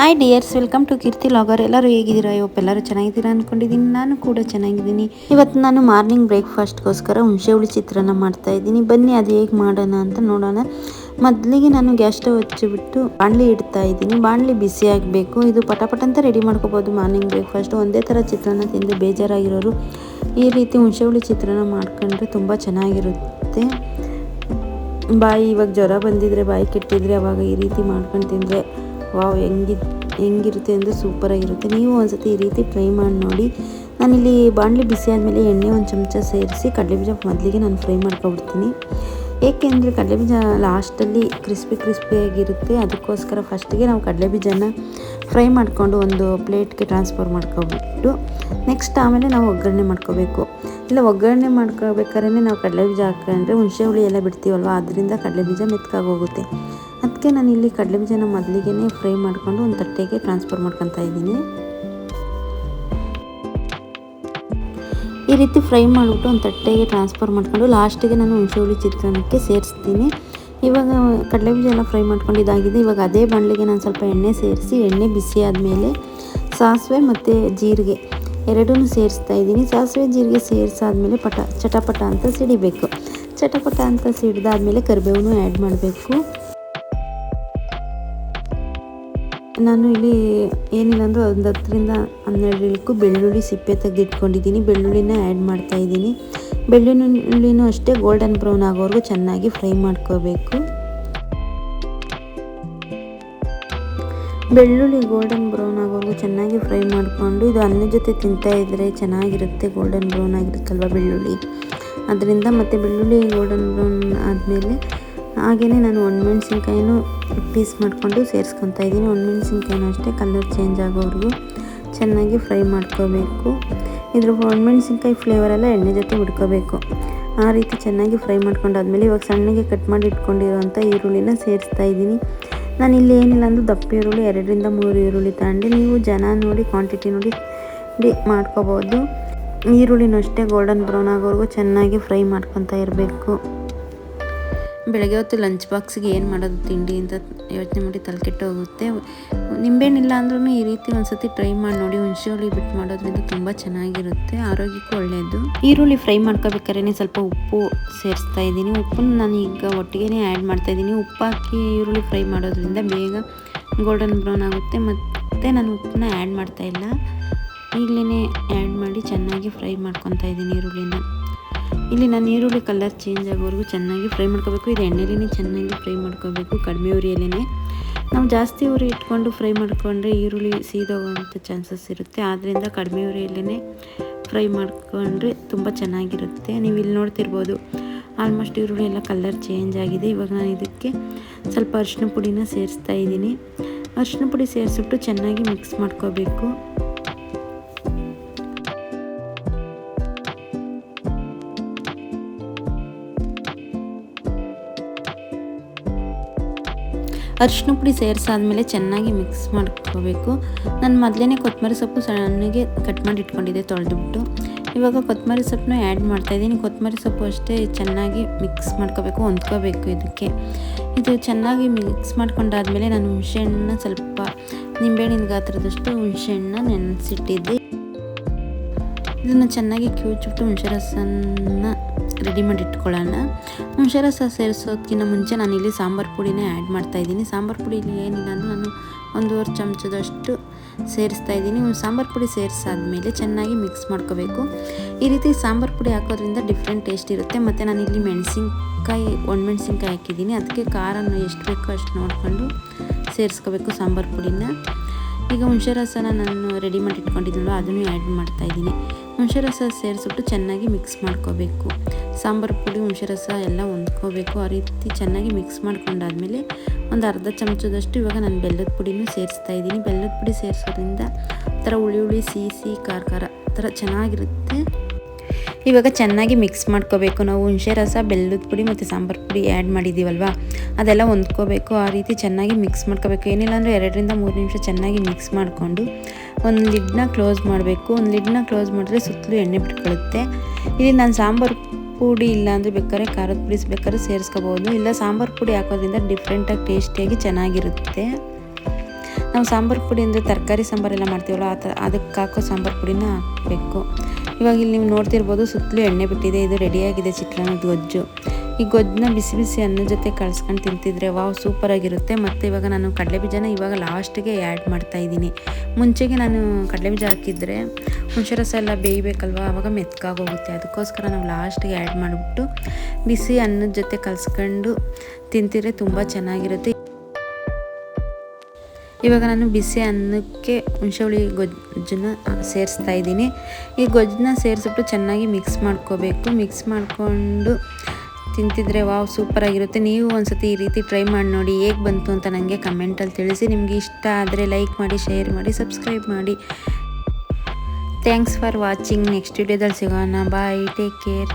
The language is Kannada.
Hi dears welcome to Keerthi vlogger ಎಲ್ಲರೂ ಹೇಗಿದ್ದೀರಾ? ಇವತ್ತು ಎಲ್ಲರೂ ಚೆನ್ನಾಗಿದ್ದೀರಾ ಅಂದ್ಕೊಂಡಿದ್ದೀನಿ ನಾನು ಕೂಡ ಚೆನ್ನಾಗಿದ್ದೀನಿ. ಇವತ್ತು ನಾನು ಮಾರ್ನಿಂಗ್ ಬ್ರೇಕ್ಫಾಸ್ಟ್ಗೋಸ್ಕರ ಹುಣಸೆ ಹುಳಿ ಚಿತ್ರಾನ್ನ ಮಾಡ್ತಾ ಇದ್ದೀನಿ. ಬನ್ನಿ, ಅದು ಹೇಗೆ ಮಾಡೋಣ ಅಂತ ನೋಡೋಣ. ಮೊದಲಿಗೆ ನಾನು ಗ್ಯಾಸ್ ಸ್ಟವ್ ಹಚ್ಚಿಬಿಟ್ಟು ಬಾಣಲಿ ಇಡ್ತಾ ಇದ್ದೀನಿ. ಬಾಣಲಿ ಬಿಸಿ ಆಗಬೇಕು. ಇದು ಪಟಪಟ ಅಂತ ರೆಡಿ ಮಾಡ್ಕೋಬೋದು ಮಾರ್ನಿಂಗ್ ಬ್ರೇಕ್ಫಾಸ್ಟ್ ಒಂದೇ ಥರ ಚಿತ್ರಾನ್ನ ತಿಂದು ಬೇಜಾರಾಗಿರೋರು ಈ ರೀತಿ ಹುಣಸೆ ಹುಳಿ ಚಿತ್ರಾನ್ನ ಮಾಡ್ಕೊಂಡ್ರೆ ತುಂಬ ಚೆನ್ನಾಗಿರುತ್ತೆ. ಬಾಯಿ ಇವಾಗ ಜ್ವರ ಬಂದಿದ್ರೆ, ಬಾಯಿ ಕೆಟ್ಟಿದ್ರೆ ಅವಾಗ ಈ ರೀತಿ ಮಾಡ್ಕೊಂಡು ತಿಂದರೆ ವಾವ್, ಹೆಂಗಿ, ಹೆಂಗಿರುತ್ತೆ ಅಂದರೆ ಸೂಪರಾಗಿರುತ್ತೆ ನೀವು ಒಂದ್ಸತಿ ಈ ರೀತಿ ಟ್ರೈ ಮಾಡಿ ನೋಡಿ. ನಾನಿಲ್ಲಿ ಬಾಣಲಿ ಬಿಸಿ ಆದಮೇಲೆ ಎಣ್ಣೆ ಒಂದು ಚಮಚ ಸೇರಿಸಿ ಕಡಲೆಬೀಜ ಮೊದಲಿಗೆ ನಾನು ಫ್ರೈ ಮಾಡ್ಕೊಬಿಡ್ತೀನಿ. ಏಕೆಂದರೆ ಕಡಲೆಬೀಜ ಲಾಸ್ಟಲ್ಲಿ ಕ್ರಿಸ್ಪಿ ಕ್ರಿಸ್ಪಿಯಾಗಿರುತ್ತೆ ಅದಕ್ಕೋಸ್ಕರ ಫಸ್ಟಿಗೆ ನಾವು ಕಡಲೆಬೀಜನ ಫ್ರೈ ಮಾಡಿಕೊಂಡು ಒಂದು ಪ್ಲೇಟ್ಗೆ ಟ್ರಾನ್ಸ್ಫರ್ ಮಾಡ್ಕೊಬಿಟ್ಟು ನೆಕ್ಸ್ಟ್ ಆಮೇಲೆ ನಾವು ಒಗ್ಗರಣೆ ಮಾಡ್ಕೋಬೇಕು. ಇಲ್ಲ, ಒಗ್ಗರಣೆ ಮಾಡ್ಕೋಬೇಕಾದ್ರೆ ನಾವು ಕಡಲೆಬೀಜ ಹಾಕೊಂಡ್ರೆ ಹುಣಸೆ ಹುಳಿ ಎಲ್ಲ ಬಿಡ್ತೀವಲ್ವ? ಅದರಿಂದ ಕಡಲೆಬೀಜ ಮೆತ್ಕಾಗೋಗುತ್ತೆ ಅದಕ್ಕೆ ನಾನು ಇಲ್ಲಿ ಕಡಲೆಬೀಜನ ಮೊದಲಿಗೆ ಫ್ರೈ ಮಾಡಿಕೊಂಡು ಒಂದು ತಟ್ಟೆಗೆ ಟ್ರಾನ್ಸ್ಫರ್ ಮಾಡ್ಕೊತಾ ಇದ್ದೀನಿ. ಈ ರೀತಿ ಫ್ರೈ ಮಾಡಿಬಿಟ್ಟು ಒಂದು ತಟ್ಟೆಗೆ ಟ್ರಾನ್ಸ್ಫರ್ ಮಾಡ್ಕೊಂಡು ಲಾಸ್ಟಿಗೆ ನಾನು ಹುಣಸೆಹುಳಿ ಚಿತ್ರಾನ್ನಕ್ಕೆ ಸೇರಿಸ್ತೀನಿ. ಇವಾಗ ಕಡಲೆಬೀಜ ಎಲ್ಲ ಫ್ರೈ ಮಾಡ್ಕೊಂಡು ಇದಾಗಿದೆ. ಇವಾಗ ಅದೇ ಬಾಣಲಿಗೆ ನಾನು ಸ್ವಲ್ಪ ಎಣ್ಣೆ ಸೇರಿಸಿ, ಎಣ್ಣೆ ಬಿಸಿ ಆದಮೇಲೆ ಸಾಸಿವೆ ಮತ್ತು ಜೀರಿಗೆ ಎರಡೂ ಸೇರಿಸ್ತಾ ಇದ್ದೀನಿ. ಸಾಸಿವೆ, ಜೀರಿಗೆ ಸೇರಿಸಾದ್ಮೇಲೆ ಪಟ, ಚಟಪಟ ಅಂತ ಸಿಡಿಬೇಕು. ಚಟಪಟ ಅಂತ ಸಿಡಿದಾದ್ಮೇಲೆ ಕರಿಬೇವನ್ನು ಆ್ಯಡ್ ಮಾಡಬೇಕು. ನಾನು ಇಲ್ಲಿ ಏನಿಲ್ಲ ಅಂದರೂ ಒಂದು ಹತ್ತರಿಂದ ಹನ್ನೆರಡು ಬೆಳ್ಳುಳ್ಳಿ ಸಿಪ್ಪೆ ತೆಗೆದಿಟ್ಕೊಂಡಿದ್ದೀನಿ. ಬೆಳ್ಳುಳ್ಳಿನ ಆ್ಯಡ್ ಮಾಡ್ತಾ ಇದ್ದೀನಿ. ಬೆಳ್ಳುಳ್ಳಿನೂ ಅಷ್ಟೇ ಗೋಲ್ಡನ್ ಬ್ರೌನ್ ಆಗೋವರೆಗೂ ಚೆನ್ನಾಗಿ ಫ್ರೈ ಮಾಡ್ಕೋಬೇಕು. ಬೆಳ್ಳುಳ್ಳಿ ಗೋಲ್ಡನ್ ಬ್ರೌನ್ ಆಗೋವರೆಗೂ ಚೆನ್ನಾಗಿ ಫ್ರೈ ಮಾಡಿಕೊಂಡು ಇದು ಅನ್ನದ ಜೊತೆ ತಿಂತಾ ಇದ್ದರೆ ಚೆನ್ನಾಗಿರುತ್ತೆ ಗೋಲ್ಡನ್ ಬ್ರೌನ್ ಆಗಿರುತ್ತಲ್ವ ಬೆಳ್ಳುಳ್ಳಿ. ಅದರಿಂದ ಮತ್ತು ಬೆಳ್ಳುಳ್ಳಿ ಗೋಲ್ಡನ್ ಬ್ರೌನ್ ಆದಮೇಲೆ ಹಾಗೆಯೇ ನಾನು ಒಣಮೆಣ್ಸಿನ್ಕಾಯಿನೂ ಪೀಸ್ ಮಾಡಿಕೊಂಡು ಸೇರಿಸ್ಕೊತಾ ಇದ್ದೀನಿ. ಒಣಮೆಣ್ಸಿನ್ಕಾಯಿನೂ ಅಷ್ಟೇ ಕಲರ್ ಚೇಂಜ್ ಆಗೋವರೆಗೂ ಚೆನ್ನಾಗಿ ಫ್ರೈ ಮಾಡ್ಕೋಬೇಕು. ಇದ್ರ ಒಣಮೆಣ್ಸಿನ್ಕಾಯಿ ಫ್ಲೇವರೆಲ್ಲ ಎಣ್ಣೆ ಜೊತೆ ಹುಡ್ಕೋಬೇಕು. ಆ ರೀತಿ ಚೆನ್ನಾಗಿ ಫ್ರೈ ಮಾಡ್ಕೊಂಡಾದ್ಮೇಲೆ ಇವಾಗ ಸಣ್ಣಗೆ ಕಟ್ ಮಾಡಿ ಇಟ್ಕೊಂಡಿರುವಂಥ ಈರುಳ್ಳಿನ ಸೇರಿಸ್ತಾ ಇದ್ದೀನಿ. ನಾನು ಇಲ್ಲಿ ಏನಿಲ್ಲ ಅಂದರೂ ದಪ್ಪ ಈರುಳ್ಳಿ, ಎರಡರಿಂದ ಮೂರು ಈರುಳ್ಳಿ ತಗೊಂಡು ನೀವು ಜನ ನೋಡಿ ಕ್ವಾಂಟಿಟಿ ನೋಡಿ ಮಾಡ್ಕೋಬೋದು. ಈರುಳ್ಳಿನೂ ಅಷ್ಟೇ ಗೋಲ್ಡನ್ ಬ್ರೌನ್ ಆಗೋವರೆಗೂ ಚೆನ್ನಾಗಿ ಫ್ರೈ ಮಾಡ್ಕೊತಾ ಇರಬೇಕು. ಬೆಳಗ್ಗೆ ಹೊತ್ತು ಲಂಚ್ ಬಾಕ್ಸಿಗೆ ಏನು ಮಾಡೋದು, ತಿಂಡಿ ಅಂತ ಯೋಚನೆ ಮಾಡಿ ತಲೆ ಕೆಟ್ಟೋಗುತ್ತೆ ನಿಂಬೆಹಣ್ಣಿಲ್ಲ ಅಂದ್ರೂ ಈ ರೀತಿ ಒಂದ್ಸತಿ ಟ್ರೈ ಮಾಡಿ ನೋಡಿ, ಹುಣಸೆ ಹುಳಿ ಬಿಟ್ಟು ಮಾಡೋದ್ರಿಂದ ತುಂಬ ಚೆನ್ನಾಗಿರುತ್ತೆ, ಆರೋಗ್ಯಕ್ಕೂ ಒಳ್ಳೆಯದು ಈರುಳ್ಳಿ ಫ್ರೈ ಮಾಡ್ಕೋಬೇಕಾದ್ರೆ ಸ್ವಲ್ಪ ಉಪ್ಪು ಸೇರಿಸ್ತಾ ಇದ್ದೀನಿ. ಉಪ್ಪನ್ನು ನಾನು ಈಗ ಒಟ್ಟಿಗೆ ಆ್ಯಡ್ ಮಾಡ್ತಾ ಇದ್ದೀನಿ. ಉಪ್ಪು ಹಾಕಿ ಈರುಳ್ಳಿ ಫ್ರೈ ಮಾಡೋದ್ರಿಂದ ಬೇಗ ಗೋಲ್ಡನ್ ಬ್ರೌನ್ ಆಗುತ್ತೆ. ಮತ್ತು ನಾನು ಉಪ್ಪನ್ನ ಆ್ಯಡ್ ಮಾಡ್ತಾ ಇಲ್ಲ. ಈಗಲೇ ಆ್ಯಡ್ ಮಾಡಿ ಚೆನ್ನಾಗಿ ಫ್ರೈ ಮಾಡ್ಕೊತಾ ಇದ್ದೀನಿ ಈರುಳ್ಳಿನ. ಇಲ್ಲಿ ನಾನು ಈರುಳ್ಳಿ ಕಲರ್ ಚೇಂಜ್ ಆಗೋವರೆಗೂ ಚೆನ್ನಾಗಿ ಫ್ರೈ ಮಾಡ್ಕೋಬೇಕು. ಇದು ಎಣ್ಣೆಲೇ ಚೆನ್ನಾಗಿ ಫ್ರೈ ಮಾಡ್ಕೋಬೇಕು, ಕಡಿಮೆ ಉರಿಯಲ್ಲೇ ನಾವು ಜಾಸ್ತಿ ಉರಿ ಇಟ್ಕೊಂಡು ಫ್ರೈ ಮಾಡಿಕೊಂಡ್ರೆ ಈರುಳ್ಳಿ ಸೀದೋಗೋವಂಥ ಚಾನ್ಸಸ್ ಇರುತ್ತೆ. ಆದ್ದರಿಂದ ಕಡಿಮೆ ಉರಿಯಲ್ಲೇ ಫ್ರೈ ಮಾಡಿಕೊಂಡ್ರೆ ತುಂಬ ಚೆನ್ನಾಗಿರುತ್ತೆ. ನೀವು ಇಲ್ಲಿ ನೋಡ್ತಿರ್ಬೋದು ಆಲ್ಮೋಸ್ಟ್ ಈರುಳ್ಳಿ ಎಲ್ಲ ಕಲರ್ ಚೇಂಜ್ ಆಗಿದೆ. ಇವಾಗ ನಾನು ಇದಕ್ಕೆ ಸ್ವಲ್ಪ ಅರಿಶಿನ ಪುಡಿನ ಸೇರಿಸ್ತಾ ಇದ್ದೀನಿ. ಅರಿಶಿನ ಪುಡಿ ಸೇರಿಸ್ಬಿಟ್ಟು ಚೆನ್ನಾಗಿ ಮಿಕ್ಸ್ ಮಾಡ್ಕೋಬೇಕು. ಅರಿಶಿನ ಪುಡಿ ಸೇರಿಸಾದ್ಮೇಲೆ ಚೆನ್ನಾಗಿ ಮಿಕ್ಸ್ ಮಾಡ್ಕೋಬೇಕು. ನಾನು ಮೊದಲೇ ಕೊತ್ತಂಬರಿ ಸೊಪ್ಪು ಸಣ್ಣಗೆ ಕಟ್ ಮಾಡಿ ಇಟ್ಕೊಂಡಿದ್ದೆ, ತೊಳೆದುಬಿಟ್ಟು. ಇವಾಗ ಕೊತ್ತಂಬರಿ ಸೊಪ್ಪನ್ನ ಆ್ಯಡ್ ಮಾಡ್ತಾಯಿದ್ದೀನಿ ಕೊತ್ತಂಬರಿ ಸೊಪ್ಪು ಅಷ್ಟೇ ಚೆನ್ನಾಗಿ ಮಿಕ್ಸ್ ಮಾಡ್ಕೋಬೇಕು, ಹೊಂದ್ಕೋಬೇಕು ಇದಕ್ಕೆ. ಇದು ಚೆನ್ನಾಗಿ ಮಿಕ್ಸ್ ಮಾಡ್ಕೊಂಡಾದ್ಮೇಲೆ ನಾನು ಹುಣಸೆಹಣ್ಣನ್ನ ಸ್ವಲ್ಪ ನಿಂಬೆಹಣ್ಣಿನ ಗಾತ್ರದಷ್ಟು ಹುಣಸೆಹಣ್ಣನ್ನ ನೆನೆಸಿಟ್ಟಿದ್ದೆ. ಇದನ್ನು ಚೆನ್ನಾಗಿ ಕಿವುಚ್ಬಿಟ್ಟು ಹುಣಸೆ ರಸನ ರೆಡಿ ಮಾಡಿ ಇಟ್ಕೊಳ್ಳೋಣ ಹುಣಸೆ ರಸ ಸೇರಿಸೋದಕ್ಕಿಂತ ಮುಂಚೆ ನಾನು ಇಲ್ಲಿ ಸಾಂಬಾರು ಪುಡಿನೇ ಆ್ಯಡ್ ಮಾಡ್ತಾಯಿದ್ದೀನಿ ಸಾಂಬಾರು ಇಲ್ಲಿ ಏನಿಲ್ಲ ಅಂದರೂ ನಾನು ಒಂದೂವರೆ ಚಮಚದಷ್ಟು ಸೇರಿಸ್ತಾ ಇದ್ದೀನಿ. ಸಾಂಬಾರು ಪುಡಿ ಸೇರಿಸಾದ್ಮೇಲೆ ಚೆನ್ನಾಗಿ ಮಿಕ್ಸ್ ಮಾಡ್ಕೋಬೇಕು. ಈ ರೀತಿ ಸಾಂಬಾರು ಪುಡಿ ಹಾಕೋದ್ರಿಂದ ಡಿಫ್ರೆಂಟ್ ಟೇಸ್ಟ್ ಇರುತ್ತೆ. ಮತ್ತು ನಾನು ಇಲ್ಲಿ ಮೆಣಸಿನ್ಕಾಯಿ ಒಣಮೆಣ್ಸಿನ್ಕಾಯಿ ಹಾಕಿದ್ದೀನಿ. ಅದಕ್ಕೆ ಖಾರನ ಎಷ್ಟು ಬೇಕೋ ಅಷ್ಟು ನೋಡಿಕೊಂಡು ಸೇರಿಸ್ಕೋಬೇಕು ಸಾಂಬಾರು ಪುಡಿನ. ಈಗ ಹುಣಸೆ ರಸನ ನಾನು ರೆಡಿ ಮಾಡಿ ಇಟ್ಕೊಂಡಿದ್ನಲ್ಲ ಅದನ್ನು ಆ್ಯಡ್ ಮಾಡ್ತಾಯಿದ್ದೀನಿ ಹುಣಸೆ ರಸ ಸೇರಿಸ್ಬಿಟ್ಟು ಚೆನ್ನಾಗಿ ಮಿಕ್ಸ್ ಮಾಡ್ಕೋಬೇಕು. ಸಾಂಬಾರು ಪುಡಿ ಹುಣಸೆ ರಸ ಎಲ್ಲ ಹೊಂದ್ಕೋಬೇಕು. ಆ ರೀತಿ ಚೆನ್ನಾಗಿ ಮಿಕ್ಸ್ ಮಾಡ್ಕೊಂಡಾದ್ಮೇಲೆ ಒಂದು ಅರ್ಧ ಚಮಚದಷ್ಟು ಇವಾಗ ನಾನು ಬೆಲ್ಲದ ಪುಡಿನೂ ಸೇರಿಸ್ತಾ ಇದ್ದೀನಿ. ಬೆಲ್ಲದ ಪುಡಿ ಸೇರಿಸೋದ್ರಿಂದ ಥರ ಹುಳಿ ಹುಳಿ, ಸಿಹಿ ಸಿಹಿ, ಖಾರ ಖಾರ ಥರ ಚೆನ್ನಾಗಿರುತ್ತೆ. ಇವಾಗ ಚೆನ್ನಾಗಿ ಮಿಕ್ಸ್ ಮಾಡ್ಕೋಬೇಕು. ನಾವು ಹುಣಸೆ ರಸ ಬೆಲ್ಲದ ಪುಡಿ ಮತ್ತು ಸಾಂಬಾರು ಪುಡಿ ಆ್ಯಡ್ ಮಾಡಿದ್ದೀವಲ್ವ? ಅದೆಲ್ಲ ಹೊಂದ್ಕೋಬೇಕು. ಆ ರೀತಿ ಚೆನ್ನಾಗಿ ಮಿಕ್ಸ್ ಮಾಡ್ಕೋಬೇಕು. ಏನಿಲ್ಲ ಅಂದರೆ ಎರಡರಿಂದ ಮೂರು ನಿಮಿಷ ಚೆನ್ನಾಗಿ ಮಿಕ್ಸ್ ಮಾಡಿಕೊಂಡು ಒಂದು ಲಿಡ್ನ ಕ್ಲೋಸ್ ಮಾಡಬೇಕು. ಒಂದು ಲಿಡ್ನ ಕ್ಲೋಸ್ ಮಾಡಿದ್ರೆ ಸುತ್ತಲೂ ಎಣ್ಣೆ ಬಿಟ್ಕೊಳ್ಳುತ್ತೆ. ಇಲ್ಲಿ ನಾನು ಸಾಂಬಾರು ಪುಡಿ ಇಲ್ಲಾಂದರೆ ಬೇಕಾದ್ರೆ ಖಾರದ ಪುಡಿ ಬೇಕಾದ್ರೆ ಸೇರಿಸ್ಕೋಬೋದು. ಇಲ್ಲ ಸಾಂಬಾರು ಪುಡಿ ಹಾಕೋದ್ರಿಂದ ಡಿಫ್ರೆಂಟಾಗಿ ಟೇಸ್ಟಿಯಾಗಿ ಚೆನ್ನಾಗಿರುತ್ತೆ. ನಾವು ಸಾಂಬಾರು ಪುಡಿ ಅಂದರೆ ತರಕಾರಿ ಸಾಂಬಾರೆಲ್ಲ ಮಾಡ್ತೀವಲ್ಲ, ಆ ಥರ ಅದಕ್ಕೆ ಹಾಕೋ ಸಾಂಬಾರು ಪುಡಿನ ಹಾಕಬೇಕು. ಇವಾಗ ಇಲ್ಲಿ ನೀವು ನೋಡ್ತಿರ್ಬೋದು ಸುತ್ತಲೂ ಎಣ್ಣೆ ಬಿಟ್ಟಿದೆ. ಇದು ರೆಡಿಯಾಗಿದೆ ಚಿತ್ರಾನ್ನದ ಗೊಜ್ಜು. ಈ ಗೊಜ್ಜನ್ನ ಬಿಸಿ ಬಿಸಿ ಅನ್ನದ ಜೊತೆ ಕಳ್ಸ್ಕೊಂಡು ತಿಂತಿದ್ರೆ ವಾವ್ ಸೂಪರಾಗಿರುತ್ತೆ ಮತ್ತು ಇವಾಗ ನಾನು ಕಡಲೆ ಬೀಜನ ಇವಾಗ ಲಾಸ್ಟಿಗೆ ಆ್ಯಡ್ ಮಾಡ್ತಾ ಇದ್ದೀನಿ. ಮುಂಚೆಗೆ ನಾನು ಕಡಲೆ ಬೀಜ ಹಾಕಿದರೆ ಹುಣಸೆ ಎಲ್ಲ ಬೇಯಬೇಕಲ್ವ? ಆವಾಗ ಮೆತ್ಕಾಗೋಗುತ್ತೆ. ಅದಕ್ಕೋಸ್ಕರ ನಾವು ಲಾಸ್ಟಿಗೆ ಆ್ಯಡ್ ಮಾಡಿಬಿಟ್ಟು ಬಿಸಿ ಅನ್ನದ ಜೊತೆ ಕಲಸ್ಕೊಂಡು ತಿಂತಿದ್ರೆ ತುಂಬ ಚೆನ್ನಾಗಿರುತ್ತೆ. ಇವಾಗ ನಾನು ಬಿಸಿ ಅನ್ನಕ್ಕೆ ಹುಣಸೆಹುಳಿ ಗೊಜ್ಜನ್ನ ಸೇರಿಸ್ತಾ ಇದ್ದೀನಿ. ಈ ಗೊಜ್ಜನ್ನ ಸೇರಿಸ್ಬಿಟ್ಟು ಚೆನ್ನಾಗಿ ಮಿಕ್ಸ್ ಮಾಡ್ಕೋಬೇಕು. ಮಿಕ್ಸ್ ಮಾಡಿಕೊಂಡು ತಿಂತಿದ್ರೆ ವಾವ್ ಸೂಪರಾಗಿರುತ್ತೆ ನೀವು ಒಂದ್ಸತಿ ಈ ರೀತಿ ಟ್ರೈ ಮಾಡಿ ನೋಡಿ ಹೇಗೆ ಬಂತು ಅಂತ ನನಗೆ ಕಮೆಂಟಲ್ಲಿ ತಿಳಿಸಿ. ನಿಮಗೆ ಇಷ್ಟ ಆದರೆ ಲೈಕ್ ಮಾಡಿ ಶೇರ್ ಮಾಡಿ ಸಬ್ಸ್ಕ್ರೈಬ್ ಮಾಡಿ. ಥ್ಯಾಂಕ್ಸ್ ಫಾರ್ ವಾಚಿಂಗ್ ನೆಕ್ಸ್ಟ್ ವಿಡಿಯೋದಲ್ಲಿ ಸಿಗೋಣ. Bye take care